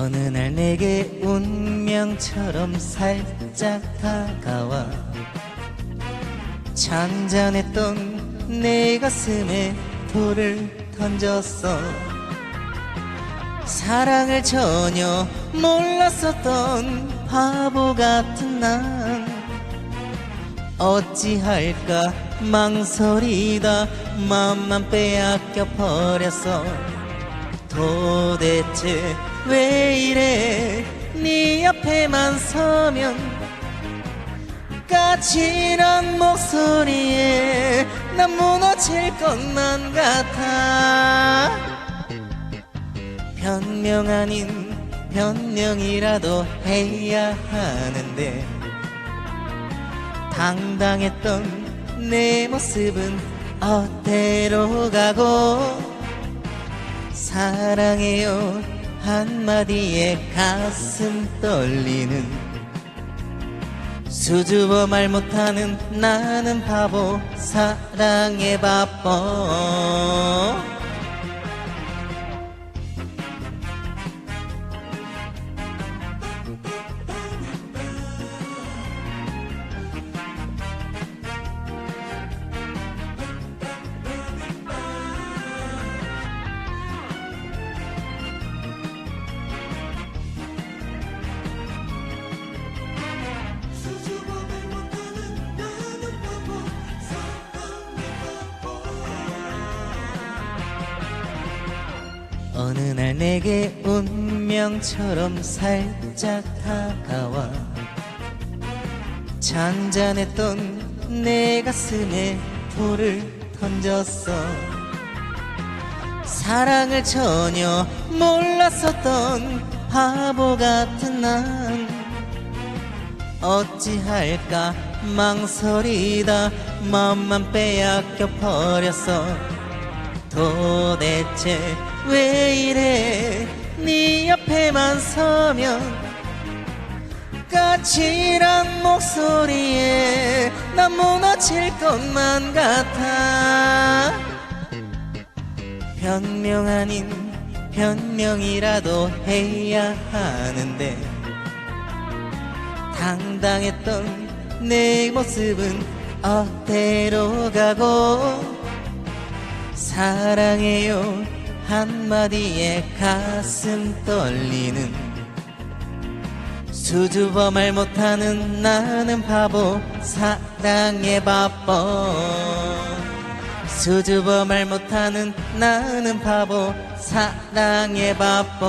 어느 날 내게 운명처럼 살짝 다가와. 잔잔했던 내 가슴에 돌을 던졌어. 사랑을 전혀 몰랐었던 바보 같은 난. 어찌할까 망설이다 마음만 빼앗겨 버렸어 도대체 왜 이래? 네 앞에만 서면 까칠한 목소리에 난 무너질 것만 같아. 변명 아닌 변명이라도 해야 하는데 당당했던 내 모습은 어디로 가고 사랑해요. 한마디에 가슴 떨리는 수줍어 말 못하는 나는 바보 사랑에 바빠 어느 날 내게 운명처럼 살짝 다가와. 잔잔했던 내 가슴에 돌을 던졌어. 사랑을 전혀 몰랐었던 바보 같은 난. 어찌할까 망설이다 마음만 빼앗겨 버렸어 도대체 왜 이래? 네 옆에만 서면 까칠한 목소리에 난 무너질 것만 같아. 변명 아닌 변명이라도 해야 하는데 당당했던 내 모습은 어디로 가고 사랑해요. 한마디에 가슴 떨리는 수줍어 말 못하는 나는 바보 사랑에 바빠 수줍어 말 못하는 나는 바보 사랑에 바빠